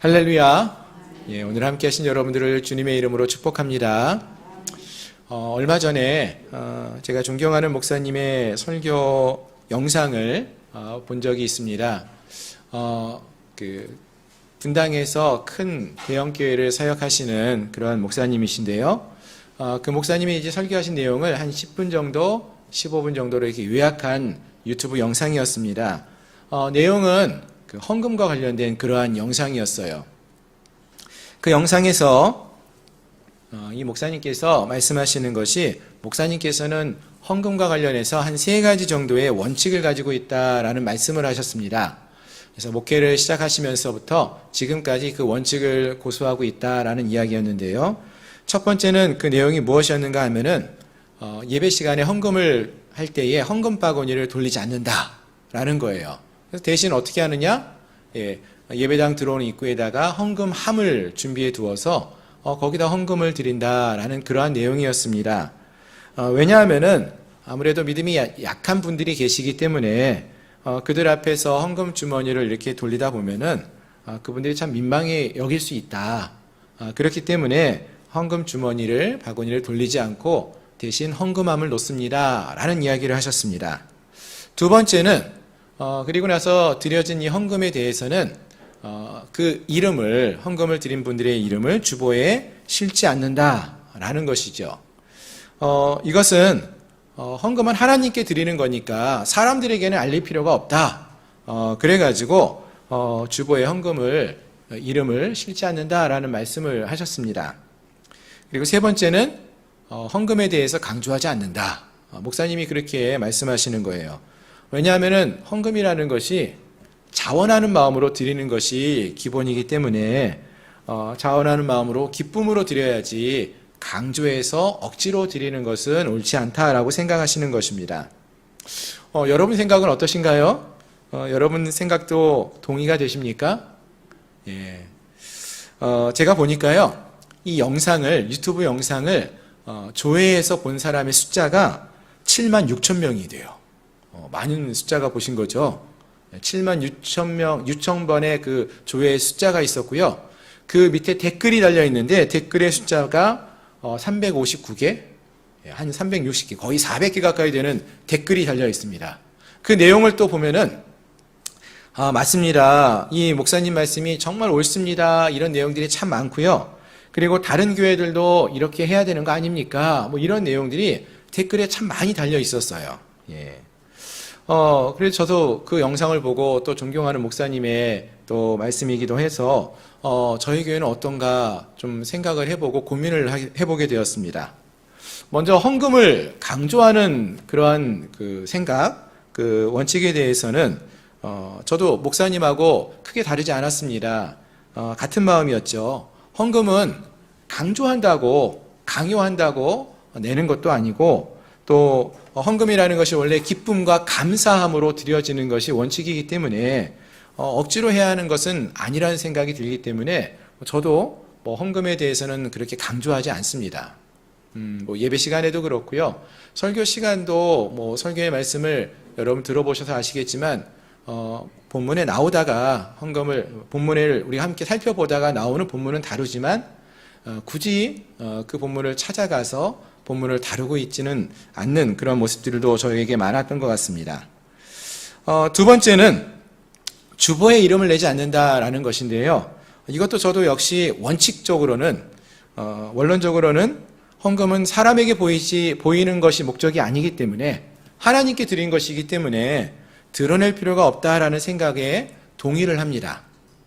할렐루야. 예, 오늘 함께 하신 여러분들을 주님의 이름으로 축복합니다. 어, 얼마 전에 어, 제가 존경하는 목사님의 설교 영상을 어, 본 적이 있습니다. 어, 그 분당에서 큰 대형 교회를 사역하시는 그런 목사님이신데요. 어, 그 목사님이 이제 설교하신 내용을 한 10분 정도, 15분 정도로 이렇게 요약한 유튜브 영상이었습니다. 어, 내용은 그 헌금과 관련된 그러한 영상이었어요. 그 영상에서 어, 이 목사님께서 말씀하시는 것이 목사님께서는 헌금과 관련해서 한 세 가지 정도의 원칙을 가지고 있다라는 말씀을 하셨습니다. 그래서 목회를 시작하시면서부터 지금까지 그 원칙을 고수하고 있다라는 이야기였는데요. 첫 번째는 그 내용이 무엇이었는가 하면은 어, 예배 시간에 헌금을 할 때에 헌금 바구니를 돌리지 않는다라는 거예요. 그래서 대신 어떻게 하느냐? 예, 예배당 들어오는 입구에다가 헌금함을 준비해 두어서 어, 거기다 헌금을 드린다라는 그러한 내용이었습니다. 어, 왜냐하면은 아무래도 믿음이 야- 약한 분들이 계시기 때문에 어, 그들 앞에서 헌금 주머니를 이렇게 돌리다 보면은 어, 그분들이 참 민망해 여길 수 있다. 어, 그렇기 때문에 헌금 주머니를 바구니를 돌리지 않고 대신 헌금함을 놓습니다라는 이야기를 하셨습니다. 두 번째는 어, 그리고 나서 드려진 이 헌금에 대해서는 어, 그 이름을 헌금을 드린 분들의 이름을 주보에 실지 않는다라는 것이죠. 어, 이것은 어, 헌금은 하나님께 드리는 거니까 사람들에게는 알릴 필요가 없다. 어, 그래가지고 어, 주보에 헌금을 어, 이름을 실지 않는다라는 말씀을 하셨습니다. 그리고 세 번째는 어, 헌금에 대해서 강조하지 않는다. 어, 목사님이 그렇게 말씀하시는 거예요. 왜냐하면은 헌금이라는 것이 자원하는 마음으로 드리는 것이 기본이기 때문에 어, 자원하는 마음으로 기쁨으로 드려야지 강조해서 억지로 드리는 것은 옳지 않다라고 생각하시는 것입니다. 어, 여러분 생각은 어떠신가요? 어, 여러분 생각도 동의가 되십니까? 예. 어, 제가 보니까요, 이 영상을, 유튜브 영상을 어, 조회해서 본 사람의 숫자가 7만 6천 명이 돼요. 어, 많은 숫자가 보신 거죠. 7만 6천 명, 6천 번의 그 조회 숫자가 있었고요. 그 밑에 댓글이 달려 있는데 댓글의 숫자가 어, 359개, 한 360개, 거의 400개 가까이 되는 댓글이 달려 있습니다. 그 내용을 또 보면은 아, 맞습니다. 이 목사님 말씀이 정말 옳습니다. 이런 내용들이 참 많고요. 그리고 다른 교회들도 이렇게 해야 되는 거 아닙니까? 뭐 이런 내용들이 댓글에 참 많이 달려 있었어요. 예. 어, 그래서 저도 그 영상을 보고 또 존경하는 목사님의 또 말씀이기도 해서 어, 저희 교회는 어떤가 좀 생각을 해보고 고민을 하- 해보게 되었습니다. 먼저 헌금을 강조하는 그러한 그 생각, 그 원칙에 대해서는 어, 저도 목사님하고 크게 다르지 않았습니다. 어, 같은 마음이었죠. 헌금은 강조한다고 강요한다고 내는 것도 아니고 또 헌금이라는 것이 원래 기쁨과 감사함으로 드려지는 것이 원칙이기 때문에 어, 억지로 해야 하는 것은 아니라는 생각이 들기 때문에 저도 뭐 헌금에 대해서는 그렇게 강조하지 않습니다. 음, 뭐 예배 시간에도 그렇고요. 설교 시간도 뭐 설교의 말씀을 여러분 들어보셔서 아시겠지만 어, 본문에 나오다가 헌금을 본문을 우리 함께 살펴보다가 나오는 본문은 다르지만 어, 굳이 어, 그 본문을 찾아가서 본문을 다루고 있지는 않는 그런 모습들도 저에게 많았던 것 같습니다. 어, 두 번째는 주보에 이름을 내지 않는다라는 것인데요. 이것도 저도 역시 원칙적으로는 어, 원론적으로는 헌금은 사람에게 보이지 보이는 것이 목적이 아니기 때문에 하나님께 드린 것이기 때문에 드러낼 필요가 없다라는 생각에 동의를 합니다.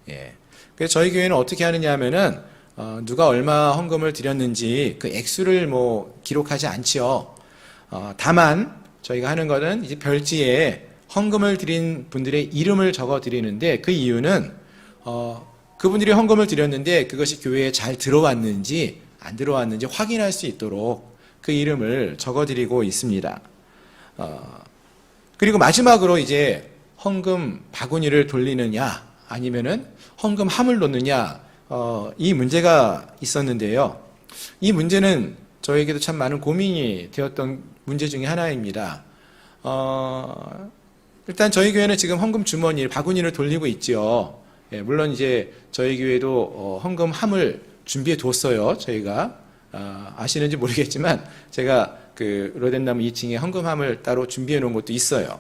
예. 그래서 저희 교회는 어떻게 하느냐 하면은 어, 누가 얼마 헌금을 드렸는지 그 액수를 뭐 기록하지 않지요. 어, 다만 저희가 하는 거는 이제 별지에 헌금을 드린 분들의 이름을 적어 드리는데 그 이유는 어, 그분들이 헌금을 드렸는데 그것이 교회에 잘 들어왔는지 안 들어왔는지 확인할 수 있도록 그 이름을 적어 드리고 있습니다. 어, 그리고 마지막으로 이제 헌금 바구니를 돌리느냐 아니면은 헌금 함을 놓느냐 어, 이 문제가 있었는데요. 이 문제는 저에게도 참 많은 고민이 되었던 문제 중에 하나입니다. 어, 일단 저희 교회는 지금 헌금 주머니 바구니를 돌리고 있지요. 예, 물론 이제 저희 교회도 어, 헌금 함을 준비해 뒀어요. 저희가 아, 아시는지 모르겠지만 제가 그 로덴나무 2층에 헌금함을 따로 준비해 놓은 것도 있어요.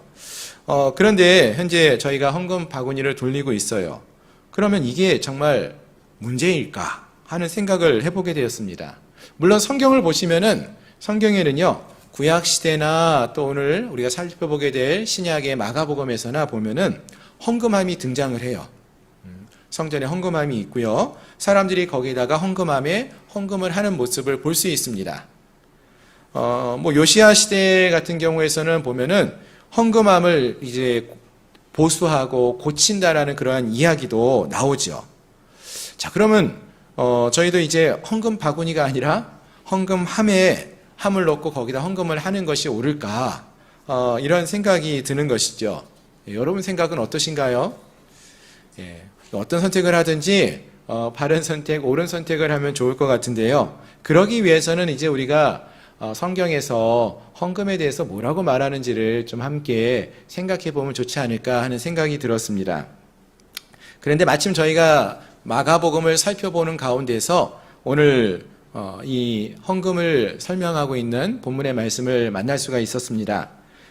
어, 그런데 현재 저희가 헌금 바구니를 돌리고 있어요. 그러면 이게 정말 문제일까 하는 생각을 해보게 되었습니다. 물론 성경을 보시면은 성경에는요 구약 시대나 또 오늘 우리가 살펴보게 될 신약의 마가복음에서나 보면은 헌금함이 등장을 해요. 음, 성전에 헌금함이 있고요. 사람들이 거기다가 헌금함에 헌금을 하는 모습을 볼 수 있습니다. 어, 뭐 요시아 시대 같은 경우에서는 보면은 헌금함을 이제 보수하고 고친다라는 그러한 이야기도 나오죠. 자, 그러면 어, 저희도 이제 헌금 바구니가 아니라 헌금 함에 함을 넣고 거기다 헌금을 하는 것이 옳을까? 어, 이런 생각이 드는 것이죠. 예, 여러분 생각은 어떠신가요? 예, 어떤 선택을 하든지 어, 바른 선택, 옳은 선택을 하면 좋을 것 같은데요. 그러기 위해서는 이제 우리가 어, 성경에서 헌금에 대해서 뭐라고 말하는지를 좀 함께 생각해 보면 좋지 않을까 하는 생각이 들었습니다. 그런데 마침 저희가 마가복음을 살펴보는 가운데서 오늘 어, 이 헌금을 설명하고 있는 본문의 말씀을 만날 수가 있었습니다.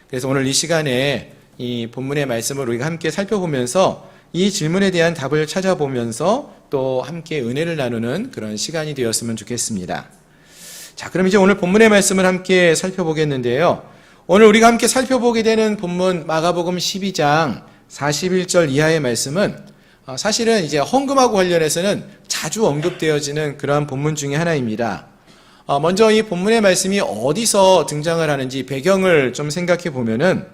그래서 오늘 이 시간에 이 본문의 말씀을 우리가 함께 살펴보면서 이 질문에 대한 답을 찾아보면서 또 함께 은혜를 나누는 그런 시간이 되었으면 좋겠습니다. 자, 그럼 이제 오늘 본문의 말씀을 함께 살펴보겠는데요. 오늘 우리가 함께 살펴보게 되는 본문 마가복음 12장 41절 이하의 말씀은 어, 사실은 이제 헌금하고 관련해서는 자주 언급되어지는 그러한 본문 중에 하나입니다. 어, 먼저 이 본문의 말씀이 어디서 등장을 하는지 배경을 좀 생각해 보면은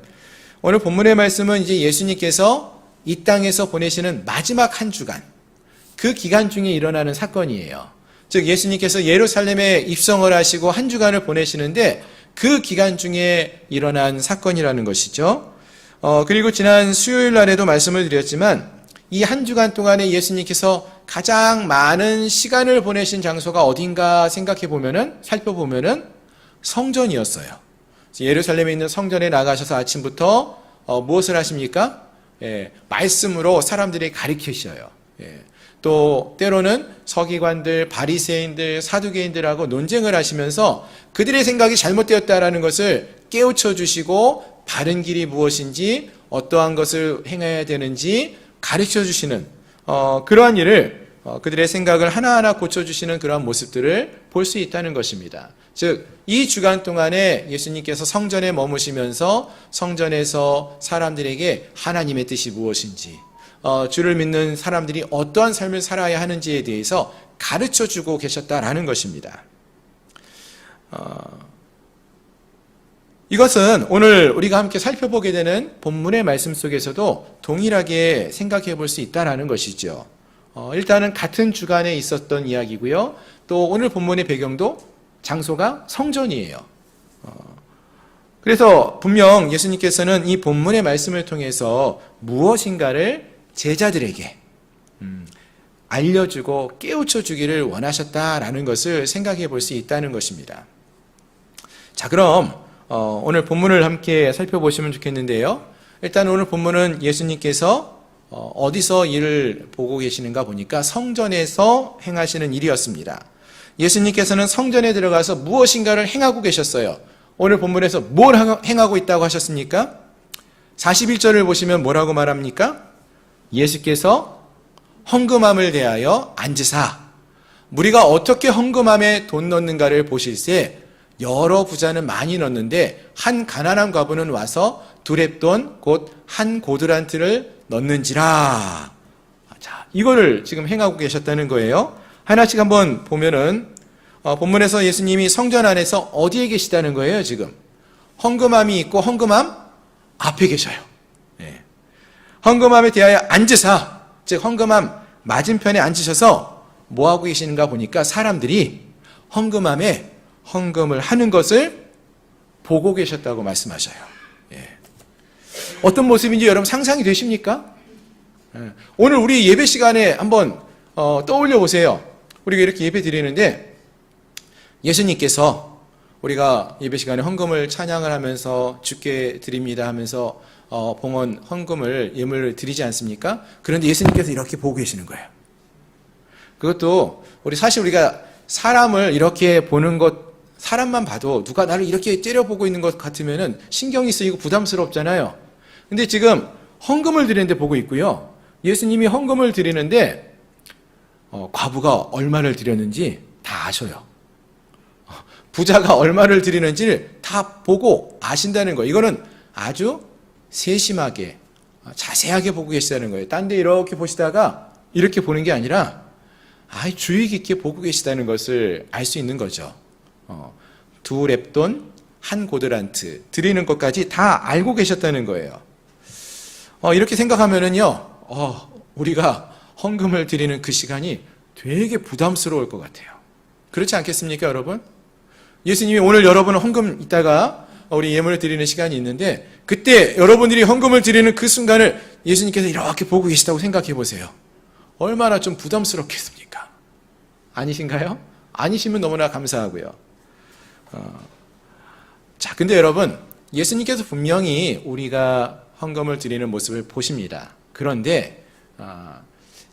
오늘 본문의 말씀은 이제 예수님께서 이 땅에서 보내시는 마지막 한 주간 그 기간 중에 일어나는 사건이에요. 즉 예수님께서 예루살렘에 입성을 하시고 한 주간을 보내시는데 그 기간 중에 일어난 사건이라는 것이죠. 어, 그리고 지난 수요일 날에도 말씀을 드렸지만 이 한 주간 동안에 예수님께서 가장 많은 시간을 보내신 장소가 어딘가 생각해 보면은 살펴보면은 성전이었어요. 예루살렘에 있는 성전에 나가셔서 아침부터 어, 무엇을 하십니까? 예, 말씀으로 사람들이 가리키셔요. 예. 또 때로는 서기관들, 바리새인들, 사두개인들하고 논쟁을 하시면서 그들의 생각이 잘못되었다라는 것을 깨우쳐 주시고 바른 길이 무엇인지 어떠한 것을 행해야 되는지 가르쳐 주시는 어, 그러한 일을 어, 그들의 생각을 하나하나 고쳐 주시는 그러한 모습들을 볼 수 있다는 것입니다. 즉, 이 주간 동안에 예수님께서 성전에 머무시면서 성전에서 사람들에게 하나님의 뜻이 무엇인지, 어, 주를 믿는 사람들이 어떠한 삶을 살아야 하는지에 대해서 가르쳐 주고 계셨다라는 것입니다. 어, 이것은 오늘 우리가 함께 살펴보게 되는 본문의 말씀 속에서도 동일하게 생각해 볼 수 있다라는 것이죠. 어, 일단은 같은 주간에 있었던 이야기고요. 또 오늘 본문의 배경도 장소가 성전이에요. 어, 그래서 분명 예수님께서는 이 본문의 말씀을 통해서 무엇인가를 제자들에게 음, 알려주고 깨우쳐 주기를 원하셨다라는 것을 생각해 볼 수 있다는 것입니다. 자, 그럼 어, 오늘 본문을 함께 살펴보시면 좋겠는데요. 일단 오늘 본문은 예수님께서 어, 어디서 일을 보고 계시는가 보니까 성전에서 행하시는 일이었습니다. 예수님께서는 성전에 들어가서 무엇인가를 행하고 계셨어요. 오늘 본문에서 뭘 행하고 있다고 하셨습니까? 41절을 보시면 뭐라고 말합니까? 예수께서 헌금함을 대하여 앉으사 우리가 어떻게 헌금함에 돈 넣는가를 보실세 여러 부자는 많이 넣는데 한 가난한 과부는 와서 두랩돈 곧 한 고드란트를 넣는지라. 자, 이거를 지금 행하고 계셨다는 거예요. 하나씩 한번 보면은 어, 본문에서 예수님이 성전 안에서 어디에 계시다는 거예요, 지금? 헌금함이 있고 헌금함 앞에 계셔요. 예. 헌금함에 대하여 앉으사, 즉 헌금함 맞은편에 앉으셔서 뭐 하고 계시는가 보니까 사람들이 헌금함에 헌금을 하는 것을 보고 계셨다고 말씀하셔요. 예. 어떤 모습인지 여러분 상상이 되십니까? 예. 오늘 우리 예배 시간에 한번 어, 떠올려 보세요. 우리가 이렇게 예배 드리는데 예수님께서 우리가 예배 시간에 헌금을 찬양을 하면서 주께 드립니다 하면서 어, 봉헌 헌금을 예물을 드리지 않습니까? 그런데 예수님께서 이렇게 보고 계시는 거예요. 그것도 우리 사실 우리가 사람을 이렇게 보는 것 사람만 봐도 누가 나를 이렇게 째려보고 있는 것 같으면은 신경이 쓰이고 부담스럽잖아요. 근데 지금 헌금을 드리는데 보고 있고요. 예수님이 헌금을 드리는데 어, 과부가 얼마를 드렸는지 다 아셔요. 어, 부자가 얼마를 드리는지를 다 보고 아신다는 거예요. 이거는 아주 세심하게 어, 자세하게 보고 계시다는 거예요. 딴 데 이렇게 보시다가 이렇게 보는 게 아니라 아, 주의 깊게 보고 계시다는 것을 알 수 있는 거죠. 어, 두 랩돈, 한 고드란트 드리는 것까지 다 알고 계셨다는 거예요. 어, 이렇게 생각하면은요, 어, 우리가 헌금을 드리는 그 시간이 되게 부담스러울 것 같아요. 그렇지 않겠습니까, 여러분? 예수님이 오늘 여러분 헌금 있다가 우리 예물을 드리는 시간이 있는데 그때 여러분들이 헌금을 드리는 그 순간을 예수님께서 이렇게 보고 계시다고 생각해 보세요. 얼마나 좀 부담스럽겠습니까? 아니신가요? 아니시면 너무나 감사하고요. 어, 자, 근데 여러분, 예수님께서 분명히 우리가 헌금을 드리는 모습을 보십니다. 그런데 아,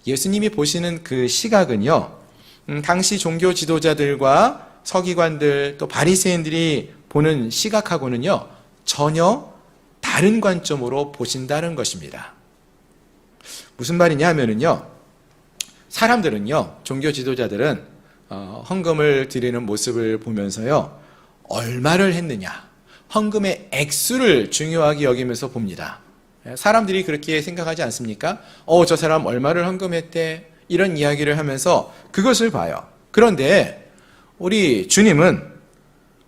예수님이 보시는 그 시각은요, 음, 당시 종교 지도자들과 서기관들 또 바리새인들이 보는 시각하고는요 전혀 다른 관점으로 보신다는 것입니다. 무슨 말이냐 하면은요 사람들은요 종교 지도자들은 어, 헌금을 드리는 모습을 보면서요 얼마를 했느냐 헌금의 액수를 중요하게 여기면서 봅니다. 사람들이 그렇게 생각하지 않습니까? 어, 저 사람 얼마를 헌금했대. 이런 이야기를 하면서 그것을 봐요. 그런데 우리 주님은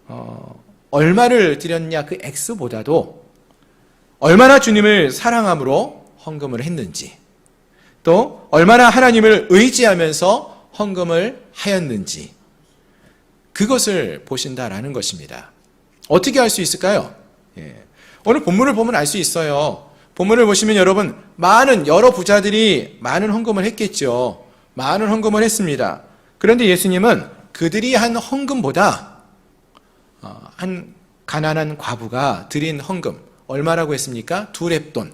어, 얼마를 드렸냐 그 액수보다도 얼마나 주님을 사랑함으로 헌금을 했는지 또 얼마나 하나님을 의지하면서 헌금을 하였는지 그것을 보신다라는 것입니다. 어떻게 알 수 있을까요? 예. 오늘 본문을 보면 알 수 있어요. 본문을 보시면 여러분 많은 여러 부자들이 많은 헌금을 했겠죠. 많은 헌금을 했습니다. 그런데 예수님은 그들이 한 헌금보다 어, 한 가난한 과부가 드린 헌금 얼마라고 했습니까? 두 랩돈.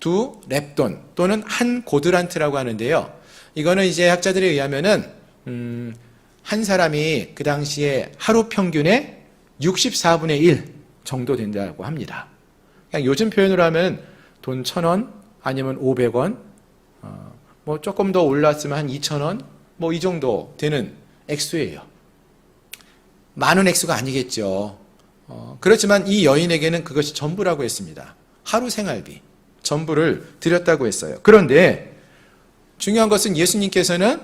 두 랩돈 또는 한 고드란트라고 하는데요. 이거는 이제 학자들에 의하면은 음, 한 사람이 그 당시에 하루 평균에 64분의 1 정도 된다고 합니다. 그냥 요즘 표현으로 하면 돈 1,000원 아니면 500원 어, 뭐 조금 더 올랐으면 한 2,000원 뭐 이 정도 되는 액수예요. 많은 액수가 아니겠죠. 어, 그렇지만 이 여인에게는 그것이 전부라고 했습니다. 하루 생활비 전부를 드렸다고 했어요. 그런데 중요한 것은 예수님께서는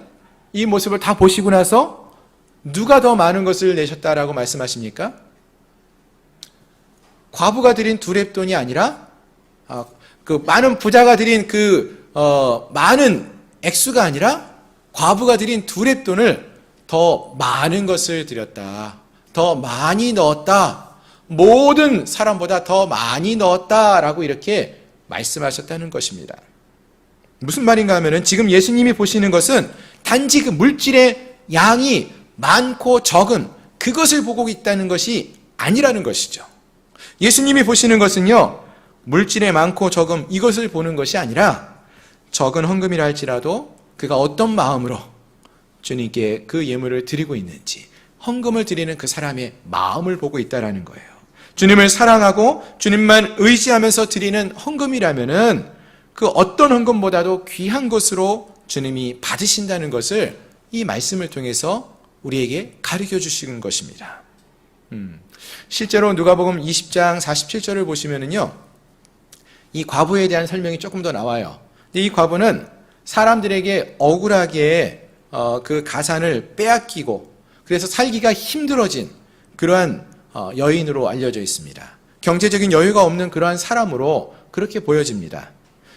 이 모습을 다 보시고 나서 누가 더 많은 것을 내셨다라고 말씀하십니까? 과부가 드린 두 랩돈이 아니라 아, 그 많은 부자가 드린 그 어, 많은 액수가 아니라 과부가 드린 두 랩돈을 더 많은 것을 드렸다. 더 많이 넣었다. 모든 사람보다 더 많이 넣었다라고 이렇게 말씀하셨다는 것입니다. 무슨 말인가 하면은 지금 예수님이 보시는 것은 단지 그 물질의 양이 많고 적은 그것을 보고 있다는 것이 아니라는 것이죠. 예수님이 보시는 것은요, 물질의 많고 적음 이것을 보는 것이 아니라 적은 헌금이라 할지라도 그가 어떤 마음으로 주님께 그 예물을 드리고 있는지 헌금을 드리는 그 사람의 마음을 보고 있다라는 거예요. 주님을 사랑하고 주님만 의지하면서 드리는 헌금이라면은 그 어떤 헌금보다도 귀한 것으로 주님이 받으신다는 것을 이 말씀을 통해서 우리에게 가르쳐 주시는 것입니다. 음, 실제로 누가복음 20장 47절을 보시면은요, 이 과부에 대한 설명이 조금 더 나와요. 이 과부는 사람들에게 억울하게 어, 그 가산을 빼앗기고 그래서 살기가 힘들어진 그러한 어, 여인으로 알려져 있습니다. 경제적인 여유가 없는 그러한 사람으로 그렇게 보여집니다.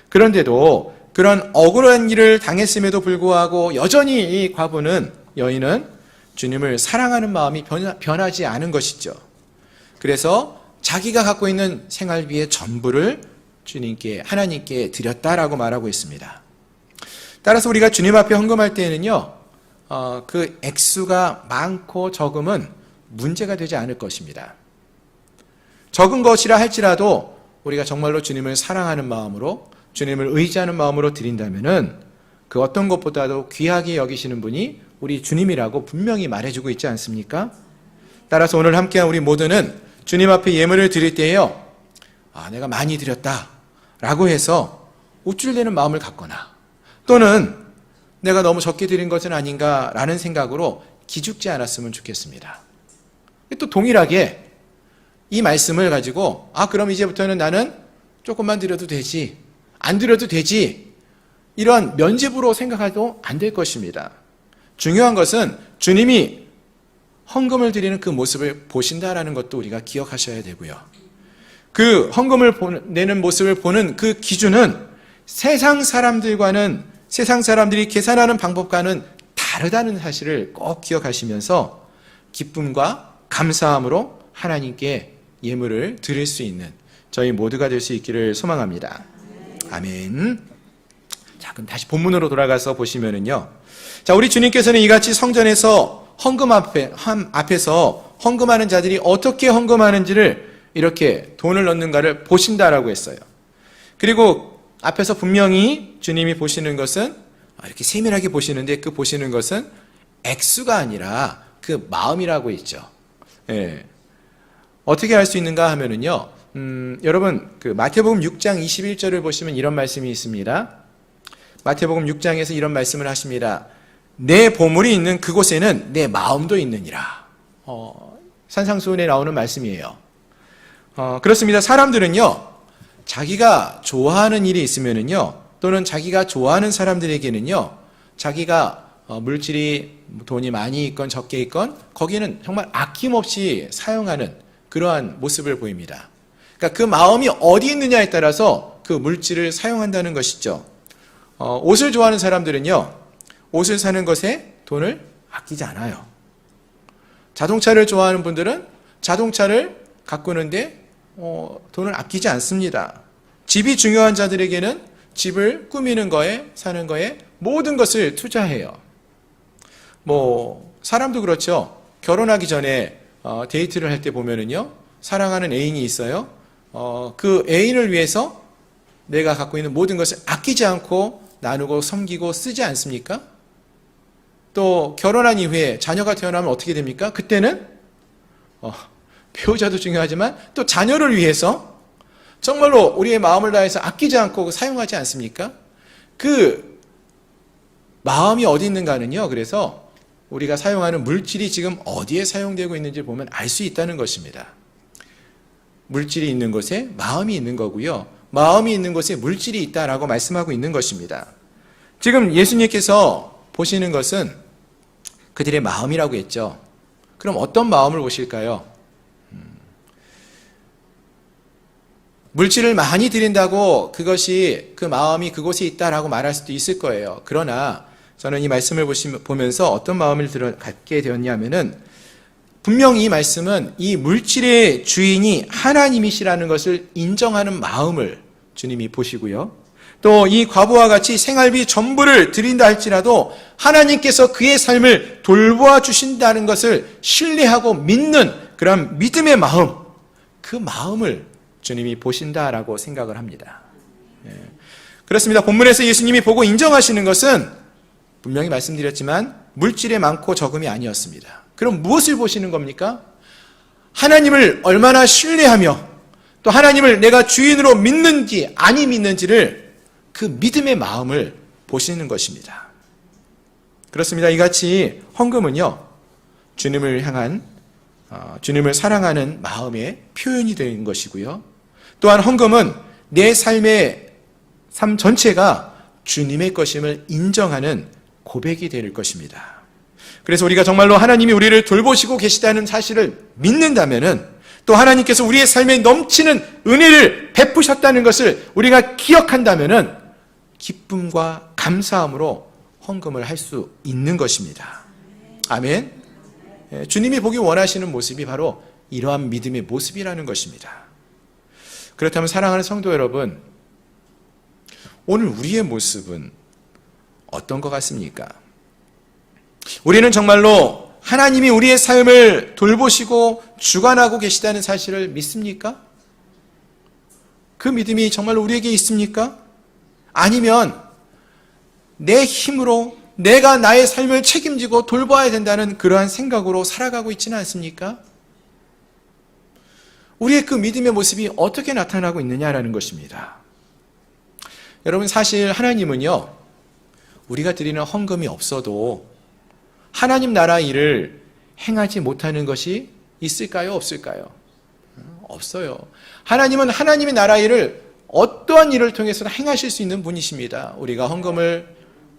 그런데도 그런 억울한 일을 당했음에도 불구하고 여전히 이 과부는 여인은 주님을 사랑하는 마음이 변하 지 않은 것이죠. 그래서 자기가 갖고 있는 생활비의 전부를 주님께 하나님께 드렸다라고 말하고 있습니다. 따라서 우리가 주님 앞에 헌금할 때에는요, 어, 그 액수가 많고 적음은 문제가 되지 않을 것입니다. 적은 것이라 할지라도 우리가 정말로 주님을 사랑하는 마음으로 주님을 의지하는 마음으로 드린다면은 그 어떤 것보다도 귀하게 여기시는 분이 우리 주님이라고 분명히 말해주고 있지 않습니까? 따라서 오늘 함께한 우리 모두는 주님 앞에 예물을 드릴 때에요. 아, 내가 많이 드렸다. 라고 해서 우쭐대는 마음을 갖거나 또는 내가 너무 적게 드린 것은 아닌가라는 생각으로 기죽지 않았으면 좋겠습니다. 또 동일하게 이 말씀을 가지고 아 그럼 이제부터는 나는 조금만 드려도 되지 안 드려도 되지 이런 면집으로 생각해도 안 될 것입니다. 중요한 것은 주님이 헌금을 드리는 그 모습을 보신다라는 것도 우리가 기억하셔야 되고요. 그 헌금을 내는 모습을 보는 그 기준은 세상 사람들과는 세상 사람들이 계산하는 방법과는 다르다는 사실을 꼭 기억하시면서 기쁨과 감사함으로 하나님께 예물을 드릴 수 있는 저희 모두가 될 수 있기를 소망합니다. 아멘. 자, 그럼 다시 본문으로 돌아가서 보시면은요. 자, 우리 주님께서는 이같이 성전에서 헌금 앞에, 함 앞에서 헌금하는 자들이 어떻게 헌금하는지를 이렇게 돈을 넣는가를 보신다라고 했어요. 그리고 앞에서 분명히 주님이 보시는 것은 아, 이렇게 세밀하게 보시는데 그 보시는 것은 액수가 아니라 그 마음이라고 있죠. 예. 어떻게 할수 있는가 하면은요. 음, 여러분 그 마태복음 6장 21절을 보시면 이런 말씀이 있습니다. 마태복음 6장에서 이런 말씀을 하십니다. 내 보물이 있는 그곳에는 내 마음도 있느니라. 어, 산상수훈에 나오는 말씀이에요. 어, 그렇습니다. 사람들은요, 자기가 좋아하는 일이 있으면은요, 또는 자기가 좋아하는 사람들에게는요, 자기가 어, 물질이 돈이 많이 있건 적게 있건 거기는 정말 아낌없이 사용하는 그러한 모습을 보입니다. 그러니까 그 마음이 어디 있느냐에 따라서 그 물질을 사용한다는 것이죠. 어, 옷을 좋아하는 사람들은요, 옷을 사는 것에 돈을 아끼지 않아요. 자동차를 좋아하는 분들은 자동차를 가꾸는데 어, 돈을 아끼지 않습니다. 집이 중요한 자들에게는 집을 꾸미는 거에 사는 거에 모든 것을 투자해요. 뭐 사람도 그렇죠. 결혼하기 전에 어, 데이트를 할 때 보면은요 사랑하는 애인이 있어요. 어, 그 애인을 위해서 내가 갖고 있는 모든 것을 아끼지 않고 나누고 섬기고 쓰지 않습니까? 또 결혼한 이후에 자녀가 태어나면 어떻게 됩니까? 그때는 어, 배우자도 중요하지만 또 자녀를 위해서 정말로 우리의 마음을 다해서 아끼지 않고 사용하지 않습니까? 그 마음이 어디 있는가는요. 그래서 우리가 사용하는 물질이 지금 어디에 사용되고 있는지 보면 알 수 있다는 것입니다. 물질이 있는 곳에 마음이 있는 거고요. 마음이 있는 곳에 물질이 있다라고 말씀하고 있는 것입니다. 지금 예수님께서 보시는 것은 그들의 마음이라고 했죠. 그럼 어떤 마음을 보실까요? 물질을 많이 드린다고 그것이 그 마음이 그곳에 있다라고 말할 수도 있을 거예요. 그러나 저는 이 말씀을 보면서 어떤 마음을 갖게 되었냐면은 분명히 이 말씀은 이 물질의 주인이 하나님이시라는 것을 인정하는 마음을 주님이 보시고요. 또 이 과부와 같이 생활비 전부를 드린다 할지라도 하나님께서 그의 삶을 돌보아 주신다는 것을 신뢰하고 믿는 그런 믿음의 마음, 그 마음을 주님이 보신다라고 생각을 합니다. 예. 그렇습니다. 본문에서 예수님이 보고 인정하시는 것은 분명히 말씀드렸지만 물질의 많고 적음이 아니었습니다. 그럼 무엇을 보시는 겁니까? 하나님을 얼마나 신뢰하며 또 하나님을 내가 주인으로 믿는지 아니 믿는지를 그 믿음의 마음을 보시는 것입니다. 그렇습니다. 이같이 헌금은요 주님을 향한 어, 주님을 사랑하는 마음의 표현이 되는 것이고요. 또한 헌금은 내 삶의 삶 전체가 주님의 것임을 인정하는 고백이 될 것입니다. 그래서 우리가 정말로 하나님이 우리를 돌보시고 계시다는 사실을 믿는다면은 또 하나님께서 우리의 삶에 넘치는 은혜를 베푸셨다는 것을 우리가 기억한다면은 기쁨과 감사함으로 헌금을 할 수 있는 것입니다. 아멘. 예, 주님이 보기 원하시는 모습이 바로 이러한 믿음의 모습이라는 것입니다. 그렇다면 사랑하는 성도 여러분, 오늘 우리의 모습은 어떤 것 같습니까? 우리는 정말로 하나님이 우리의 삶을 돌보시고 주관하고 계시다는 사실을 믿습니까? 그 믿음이 정말 우리에게 있습니까? 아니면 내 힘으로 내가 나의 삶을 책임지고 돌봐야 된다는 그러한 생각으로 살아가고 있지는 않습니까? 우리의 그 믿음의 모습이 어떻게 나타나고 있느냐라는 것입니다. 여러분, 사실 하나님은요, 우리가 드리는 헌금이 없어도 하나님 나라 일을 행하지 못하는 것이 있을까요? 없을까요? 없어요. 하나님은 하나님의 나라 일을 어떠한 일을 통해서도 행하실 수 있는 분이십니다. 우리가 헌금을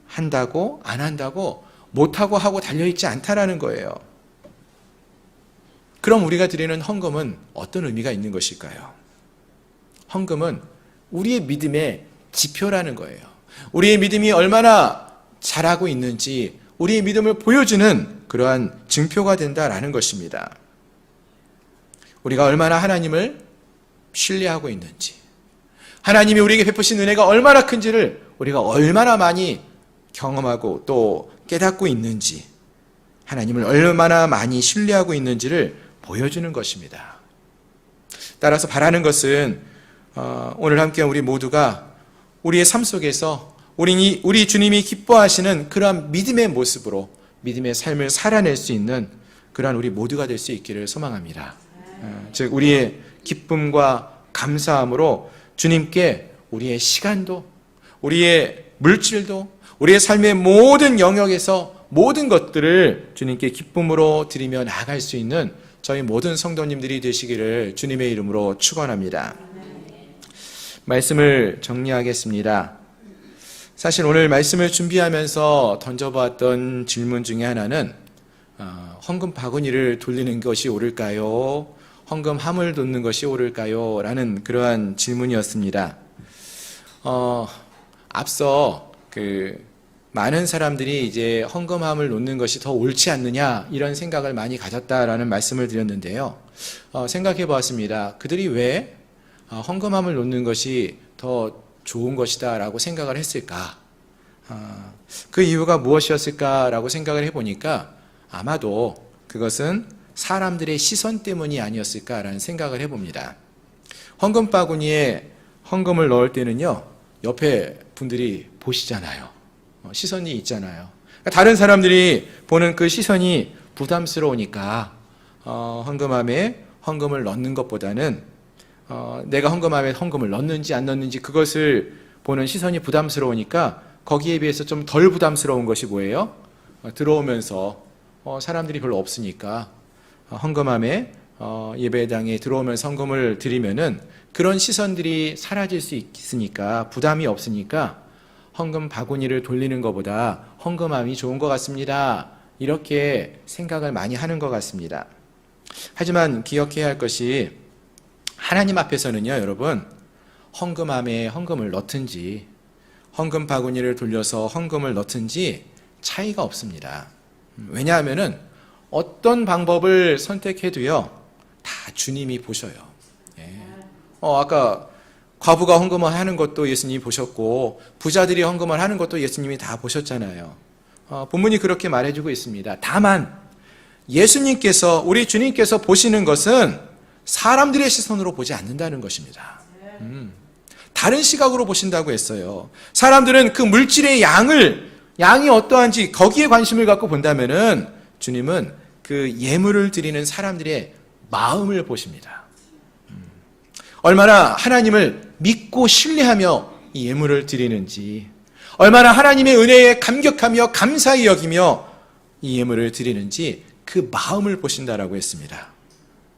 한다고 안 한다고 못하고 하고 달려있지 않다라는 거예요. 그럼 우리가 드리는 헌금은 어떤 의미가 있는 것일까요? 헌금은 우리의 믿음의 지표라는 거예요. 우리의 믿음이 얼마나 잘하고 있는지 우리의 믿음을 보여주는 그러한 증표가 된다라는 것입니다. 우리가 얼마나 하나님을 신뢰하고 있는지, 하나님이 우리에게 베푸신 은혜가 얼마나 큰지를 우리가 얼마나 많이 경험하고 또 깨닫고 있는지, 하나님을 얼마나 많이 신뢰하고 있는지를 보여주는 것입니다. 따라서 바라는 것은 어, 오늘 함께 우리 모두가 우리의 삶 속에서 우리, 우리 주님이 기뻐하시는 그러한 믿음의 모습으로 믿음의 삶을 살아낼 수 있는 그러한 우리 모두가 될 수 있기를 소망합니다. 어, 즉 우리의 기쁨과 감사함으로 주님께 우리의 시간도 우리의 물질도 우리의 삶의 모든 영역에서 모든 것들을 주님께 기쁨으로 드리며 나아갈 수 있는 저희 모든 성도님들이 되시기를 주님의 이름으로 축원합니다. 말씀을 정리하겠습니다. 사실 오늘 말씀을 준비하면서 던져봤던 질문 중에 하나는 어, 헌금 바구니를 돌리는 것이 옳을까요? 헌금 함을 돋는 것이 옳을까요? 라는 그러한 질문이었습니다. 어, 앞서 그 많은 사람들이 이제 헌금함을 놓는 것이 더 옳지 않느냐 이런 생각을 많이 가졌다라는 말씀을 드렸는데요. 어, 생각해 보았습니다. 그들이 왜 어, 헌금함을 놓는 것이 더 좋은 것이다라고 생각을 했을까? 어, 그 이유가 무엇이었을까라고 생각을 해보니까 아마도 그것은 사람들의 시선 때문이 아니었을까라는 생각을 해봅니다. 헌금 바구니에 헌금을 넣을 때는요, 옆에 분들이 보시잖아요. 어, 시선이 있잖아요. 그러니까 다른 사람들이 보는 그 시선이 부담스러우니까 어, 헌금함에 헌금을 넣는 것보다는 어, 내가 헌금함에 헌금을 넣는지 안 넣는지 그것을 보는 시선이 부담스러우니까 거기에 비해서 좀 덜 부담스러운 것이 뭐예요? 어, 들어오면서 어, 사람들이 별로 없으니까 어, 헌금함에 어, 예배당에 들어오면서 헌금을 드리면은 그런 시선들이 사라질 수 있으니까 부담이 없으니까 헌금 바구니를 돌리는 것보다 헌금함이 좋은 것 같습니다. 이렇게 생각을 많이 하는 것 같습니다. 하지만 기억해야 할 것이 하나님 앞에서는요, 여러분, 헌금함에 헌금을 넣든지, 헌금 바구니를 돌려서 헌금을 넣든지 차이가 없습니다. 왜냐하면은 어떤 방법을 선택해도요, 다 주님이 보셔요. 예. 어, 아까 과부가 헌금을 하는 것도 예수님이 보셨고, 부자들이 헌금을 하는 것도 예수님이 다 보셨잖아요. 어, 본문이 그렇게 말해주고 있습니다. 다만, 예수님께서, 우리 주님께서 보시는 것은 사람들의 시선으로 보지 않는다는 것입니다. 음, 다른 시각으로 보신다고 했어요. 사람들은 그 물질의 양을, 양이 어떠한지 거기에 관심을 갖고 본다면은 주님은 그 예물을 드리는 사람들의 마음을 보십니다. 음, 얼마나 하나님을 믿고 신뢰하며 이 예물을 드리는지, 얼마나 하나님의 은혜에 감격하며 감사히 여기며 이 예물을 드리는지 그 마음을 보신다라고 했습니다.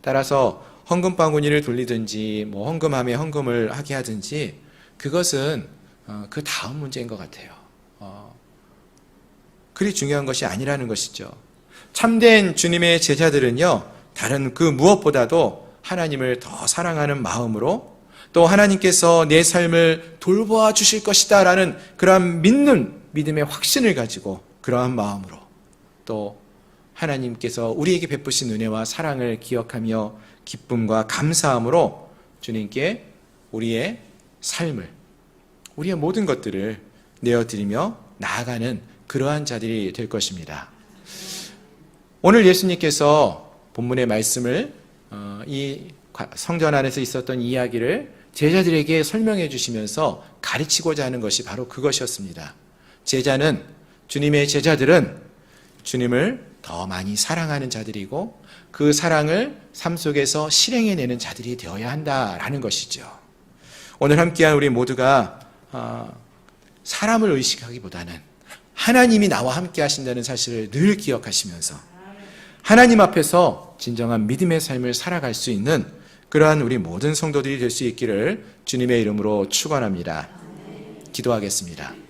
따라서 헌금 바구니를 돌리든지 뭐 헌금함에 헌금을 하게 하든지 그것은 어, 그 다음 문제인 것 같아요. 어, 그리 중요한 것이 아니라는 것이죠. 참된 주님의 제자들은요, 다른 그 무엇보다도 하나님을 더 사랑하는 마음으로 또 하나님께서 내 삶을 돌보아 주실 것이다 라는 그러한 믿는 믿음의 확신을 가지고 그러한 마음으로 또 하나님께서 우리에게 베푸신 은혜와 사랑을 기억하며 기쁨과 감사함으로 주님께 우리의 삶을, 우리의 모든 것들을 내어드리며 나아가는 그러한 자들이 될 것입니다. 오늘 예수님께서 본문의 말씀을 어, 이 과- 성전 안에서 있었던 이야기를 제자들에게 설명해 주시면서 가르치고자 하는 것이 바로 그것이었습니다. 제자는 주님의 제자들은 주님을 더 많이 사랑하는 자들이고 그 사랑을 삶 속에서 실행해내는 자들이 되어야 한다라는 것이죠. 오늘 함께한 우리 모두가 아, 사람을 의식하기보다는 하나님이 나와 함께 하신다는 사실을 늘 기억하시면서 하나님 앞에서 진정한 믿음의 삶을 살아갈 수 있는 그러한 우리 모든 성도들이 될 수 있기를 주님의 이름으로 축원합니다. 기도하겠습니다.